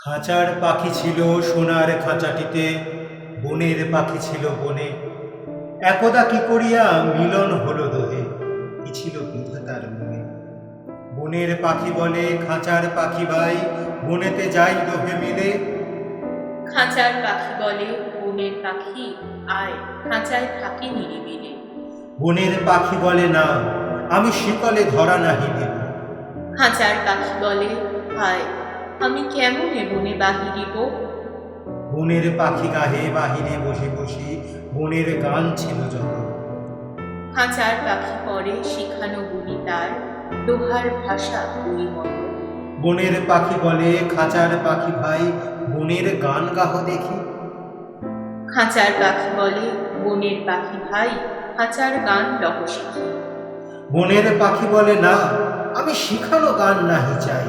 খাঁচার পাখি ছিল সোনার খাঁচাটিতে বনের পাখি ছিল বনে। একদা কি করিয়া মিলন হলো দোহে কি ছিল বিধাতার মনে। বনের পাখি বলে খাঁচার পাখি ভাই বনেতে যাই দোহে মিলে। খাঁচার পাখি বলে বনের পাখি আয় খাঁচায় থাকি নিরিবিলে। বনের পাখি বলে না আমি শিকলে ধরা নাহি দেব খাঁচার পাখি বলে হায় আমি কেমনে বনে বাহিরিব বনের পাখি গাহে বাহিরে বসে বসে বনের গান ছিল যত খাঁচার পাখি পরে শিখানো গুলি তার দোহার ভাষা ওই মতো বনের পাখি বলে খাঁচার পাখি ভাই বনের গান গাহ দেখি। খাঁচার পাখি বলে বনের পাখি ভাই খাঁচার গান লহ শিখি। বনের পাখি বলে না আমি শিখানো গান নাহি চাই।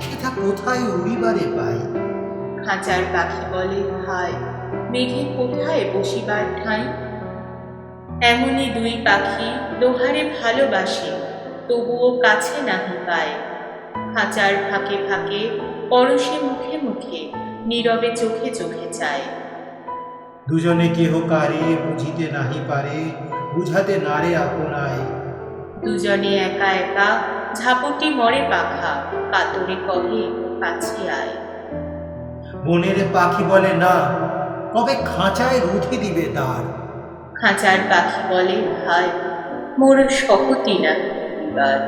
সেটা কোথায় উড়িবারে পাই খাঁচার পাখি বলে হায় মেঘে কোথায় বসিবার ঠাঁই? এমনই দুই পাখি দোহারে ভালোবাসে তবুও কাছে নাহি পায়। খাঁচার ফাঁকে ফাঁকে পরশে মুখে মুখে নীরবে চোখে চোখে চায়। দুজনে কেহ কারে বুঝিতে নাহি পারে বুঝাতে নারে আপনায় দুজনে একা একা ঝাপটি মরে পাখা কাতরে কহে কাছে আয়। বনের পাখি বলে না কবে খাঁচায় রুধি দিবে তার? খাঁচার পাখি বলে হায় মোর শপতি না এবার।